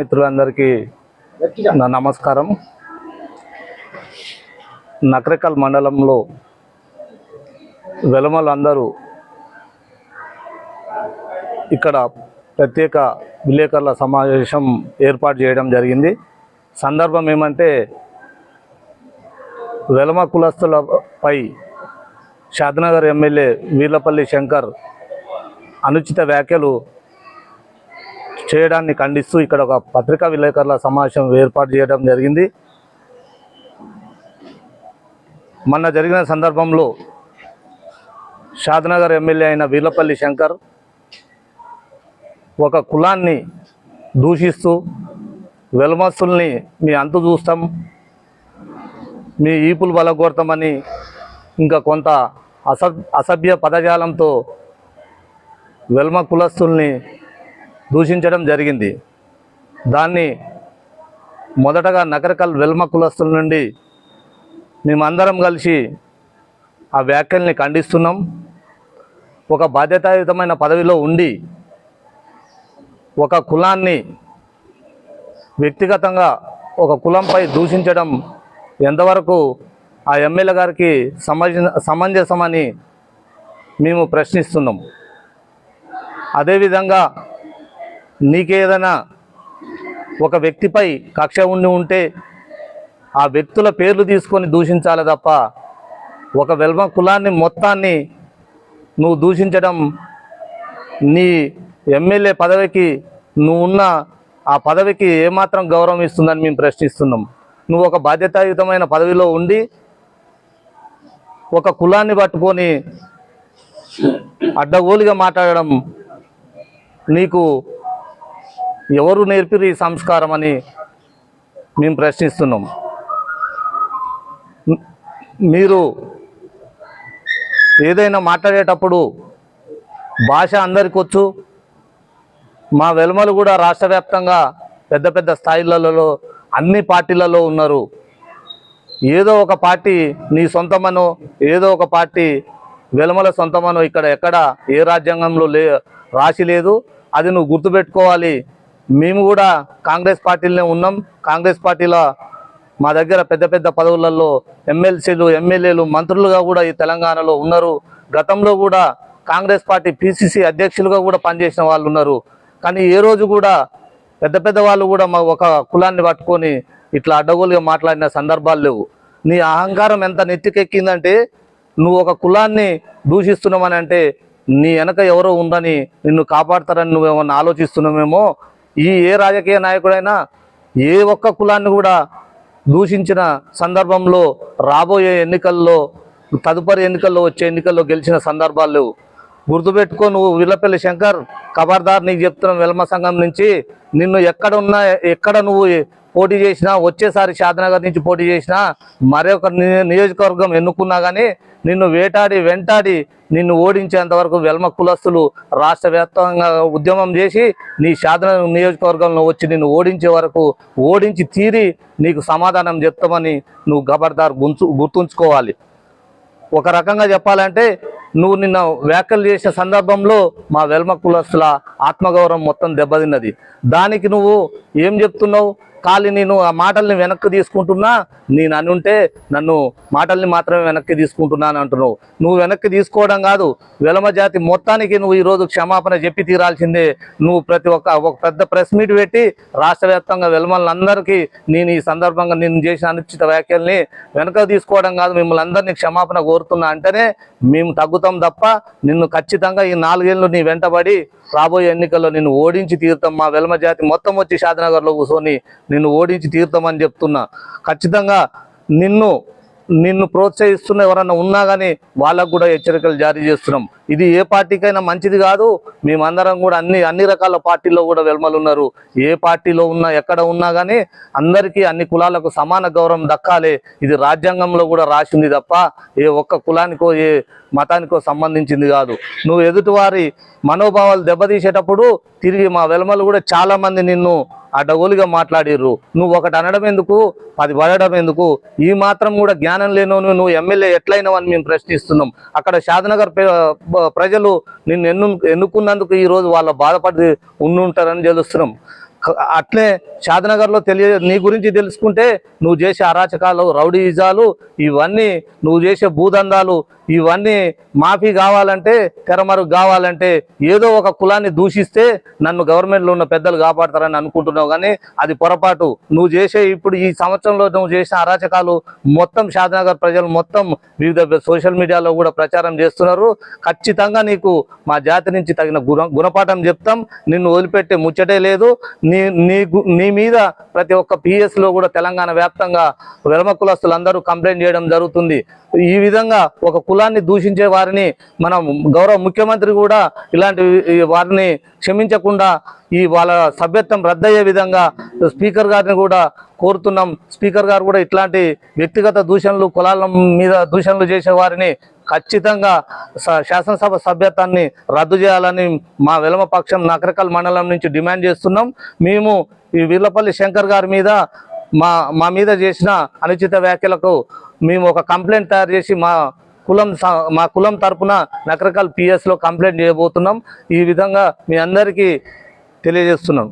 మిత్రులందరికీ నా నమస్కారం. నకరికల్ మండలంలో వెలమలందరూ ఇక్కడ ప్రత్యేక విలేకరుల సమావేశం ఏర్పాటు చేయడం జరిగింది. సందర్భం ఏమంటే వెలమ కులస్తులపై షాద్నగర్ ఎమ్మెల్యే వీర్లపల్లి శంకర్ అనుచిత వ్యాఖ్యలు చేయడాన్ని ఖండిస్తూ ఇక్కడ ఒక పత్రికా విలేకరుల సమావేశం ఏర్పాటు చేయడం జరిగింది. మొన్న జరిగిన సందర్భంలో షాద్నగర్ ఎమ్మెల్యే అయిన వీలపల్లి శంకర్ ఒక కులాన్ని దూషిస్తూ వెలమస్తుల్ని మీ అంతు చూస్తాం మీ ఈపులు బలగొడతామని ఇంకా కొంత అస అసభ్య పదజాలంతో వెల్మ కులస్తుల్ని దూషించడం జరిగింది. దాన్ని మొదటగా నగరకల్ వెల్మ కులస్తుల నుండి మేమందరం కలిసి ఆ వ్యాఖ్యల్ని ఖండిస్తున్నాం. ఒక బాధ్యతాయుతమైన పదవిలో ఉండి ఒక కులాన్ని వ్యక్తిగతంగా ఒక కులంపై దూషించడం ఎంతవరకు ఆ ఎమ్మెల్యే గారికి సమంజ సమంజసమని మేము ప్రశ్నిస్తున్నాం. అదేవిధంగా నీకేదైనా ఒక వ్యక్తిపై కక్ష ఉండి ఉంటే ఆ వ్యక్తుల పేర్లు తీసుకొని దూషించాలి తప్ప ఒక వెల్మ కులాన్ని మొత్తాన్ని నువ్వు దూషించడం నీ ఎమ్మెల్యే పదవికి నువ్వు ఉన్న ఆ పదవికి ఏమాత్రం గౌరవం ఇస్తుందని మేము ప్రశ్నిస్తున్నాం. నువ్వు ఒక బాధ్యతాయుతమైన పదవిలో ఉండి ఒక కులాన్ని పట్టుకొని అడ్డగోలుగా మాట్లాడడం నీకు ఎవరు నేర్పిరు ఈ సంస్కారం అని మేము ప్రశ్నిస్తున్నాం. మీరు ఏదైనా మాట్లాడేటప్పుడు భాష అందరికి వచ్చు. మా వెలుమలు కూడా రాష్ట్ర వ్యాప్తంగా పెద్ద పెద్ద స్థాయిలలో అన్ని పార్టీలలో ఉన్నారు. ఏదో ఒక పార్టీ నీ సొంతమనో ఏదో ఒక పార్టీ వెలమల సొంతమనో ఇక్కడ ఎక్కడ ఏ రాజ్యాంగంలో లే రాసి లేదు. అది నువ్వు గుర్తుపెట్టుకోవాలి. మేము కూడా కాంగ్రెస్ పార్టీలోనే ఉన్నాం. కాంగ్రెస్ పార్టీలో మా దగ్గర పెద్ద పెద్ద పదవులలో ఎమ్మెల్సీలు ఎమ్మెల్యేలు మంత్రులుగా కూడా ఈ తెలంగాణలో ఉన్నారు. గతంలో కూడా కాంగ్రెస్ పార్టీ పిసిసి అధ్యక్షులుగా కూడా పనిచేసిన వాళ్ళు ఉన్నారు. కానీ ఏ రోజు కూడా పెద్ద పెద్ద వాళ్ళు కూడా మా ఒక కులాన్ని పట్టుకొని ఇట్లా అడ్డగోలుగా మాట్లాడిన సందర్భాలు లేవు. నీ అహంకారం ఎంత నెత్తికెక్కిందంటే నువ్వు ఒక కులాన్ని దూషిస్తున్నామని అంటే నీ వెనక ఎవరో ఉందని నిన్ను కాపాడతారని నువ్వేమన్నా ఆలోచిస్తున్నామేమో ఈ ఏ రాజకీయ నాయకుడైనా ఏ ఒక్క కులాన్ని కూడా దూషించిన సందర్భంలో రాబోయే ఎన్నికల్లో తదుపరి ఎన్నికల్లో వచ్చే ఎన్నికల్లో గెలిచిన సందర్భాలు గుర్తుపెట్టుకో నువ్వు విల్లపల్లి శంకర్ ఖబర్దార్ నీకు చెప్తున్నాం వెల్మ సంఘం నుంచి. నిన్ను ఎక్కడ ఉన్నా ఎక్కడ నువ్వు పోటీ చేసినా వచ్చేసారి షాద్నగర్ నుంచి పోటీ చేసినా మరొక నియోజకవర్గం ఎన్నుకున్నా కానీ నిన్ను వేటాడి వెంటాడి నిన్ను ఓడించేంత వరకు వెల్మ కులస్తులు రాష్ట్ర ఉద్యమం చేసి నీ షాద్నగర్ నియోజకవర్గంలో వచ్చి నిన్ను ఓడించే వరకు ఓడించి తీరి నీకు సమాధానం చెప్తామని నువ్వు ఖబర్దార్ గుంచు గుర్తుంచుకోవాలి. ఒక రకంగా చెప్పాలంటే నువ్వు నిన్న వ్యాఖ్యలు చేసిన సందర్భంలో మా వెల్మ కులస్తుల ఆత్మగౌరవం మొత్తం దెబ్బతిన్నది. దానికి నువ్వు ఏం చెప్తున్నావు? ఖాళీ నేను ఆ మాటల్ని వెనక్కి తీసుకుంటున్నా నేను అనుంటే నన్ను మాటల్ని మాత్రమే వెనక్కి తీసుకుంటున్నాను అంటున్నావు. నువ్వు వెనక్కి తీసుకోవడం కాదు వెలమ జాతి మొత్తానికి నువ్వు ఈరోజు క్షమాపణ చెప్పి తీరాల్సిందే. నువ్వు ప్రతి ఒక్క ఒక పెద్ద ప్రెస్ మీట్ పెట్టి రాష్ట్ర వ్యాప్తంగా వెలమలందరికీ నేను ఈ సందర్భంగా నేను చేసిన అనుచిత వ్యాఖ్యల్ని వెనక తీసుకోవడం కాదు మిమ్మల్ని అందరినీ క్షమాపణ కోరుతున్నా అంటేనే మేము తగ్గుతాం తప్ప నిన్ను ఖచ్చితంగా ఈ నాలుగేళ్ళు నీ వెంటబడి రాబోయే ఎన్నికల్లో నిన్ను ఓడించి తీరుతాం. మా వెలమ జాతి మొత్తం వచ్చి షాద్నగర్లో కూర్చొని నిన్ను ఓడించి తీరుతామని చెప్తున్నా. ఖచ్చితంగా నిన్ను నిన్ను ప్రోత్సహిస్తున్న ఎవరన్నా ఉన్నా కానీ వాళ్ళకు కూడా హెచ్చరికలు జారీ చేస్తున్నాం. ఇది ఏ పార్టీకైనా మంచిది కాదు. మేమందరం కూడా అన్ని అన్ని రకాల పార్టీల్లో కూడా వెల్మలు ఉన్నారు ఏ పార్టీలో ఉన్నా ఎక్కడ ఉన్నా కానీ అందరికీ అన్ని కులాలకు సమాన గౌరవం దక్కాలి. ఇది రాజ్యాంగంలో కూడా రాసింది తప్ప ఏ ఒక్క కులానికో ఏ మతానికో సంబంధించింది కాదు. నువ్వు ఎదుటివారి మనోభావాలు దెబ్బతీసేటప్పుడు తిరిగి మా వెలమలు కూడా చాలామంది నిన్ను అడ్డగోలుగా మాట్లాడిర్రు. నువ్వు ఒకటి అనడం ఎందుకు? పది పడడం ఎందుకు? ఈ మాత్రం కూడా జ్ఞానం లేనోను నువ్వు ఎమ్మెల్యే ఎట్లయినావని మేము ప్రశ్నిస్తున్నాం. అక్కడ షాద్నగర్ ప్రజలు నిన్ను ఎన్ను ఎన్నుకున్నందుకు ఈరోజు వాళ్ళ బాధపడి ఉండుంటారని తెలుస్తున్నాం. అట్లే షాద్నగర్లో తెలియ నీ గురించి తెలుసుకుంటే నువ్వు చేసే అరాచకాలు రౌడీజాలు ఇవన్నీ నువ్వు చేసే భూదందాలు ఇవన్నీ మాఫీ కావాలంటే తెరమరుగు కావాలంటే ఏదో ఒక కులాన్ని దూషిస్తే నన్ను గవర్నమెంట్లో ఉన్న పెద్దలు కాపాడతారని అనుకుంటున్నావు. కానీ అది పొరపాటు. నువ్వు చేసే ఇప్పుడు ఈ సంవత్సరంలో నువ్వు చేసిన అరాచకాలు మొత్తం షాద్నగర్ ప్రజలు మొత్తం వివిధ సోషల్ మీడియాలో కూడా ప్రచారం చేస్తున్నారు. ఖచ్చితంగా నీకు మా జాతి నుంచి తగిన గుణ గుణపాఠం చెప్తాం. నిన్ను వదిలిపెట్టే ముచ్చటే లేదు. నీ నీ గు- నీ మీద ప్రతి ఒక్క పిఎస్లో కూడా తెలంగాణ వ్యాప్తంగా వెలమ కులస్తులందరూ కంప్లైంట్ చేయడం జరుగుతుంది. ఈ విధంగా ఒక కుల కులాన్ని దూషించే వారిని మనం గౌరవ ముఖ్యమంత్రి కూడా ఇలాంటి వారిని క్షమించకుండా ఈ వాళ్ళ సభ్యత్వం రద్దయ్యే విధంగా స్పీకర్ గారిని కూడా కోరుతున్నాం. స్పీకర్ గారు కూడా ఇట్లాంటి వ్యక్తిగత దూషణలు కులాల మీద దూషణలు చేసే వారిని ఖచ్చితంగా శాసనసభ సభ్యత్వాన్ని రద్దు చేయాలని మా వెలమ పక్షం నకరకల్ మండలం నుంచి డిమాండ్ చేస్తున్నాం. మేము ఈ వీర్లపల్లి శంకర్ గారి మీద మా మా మీద చేసిన అనుచిత వ్యాఖ్యలకు మేము ఒక కంప్లైంట్ తయారు చేసి మా కులం మా కులం తరపున రకరకాల పిఎస్లో కంప్లైంట్ చేయబోతున్నాం. ఈ విధంగా మీ అందరికీ తెలియజేస్తున్నాం.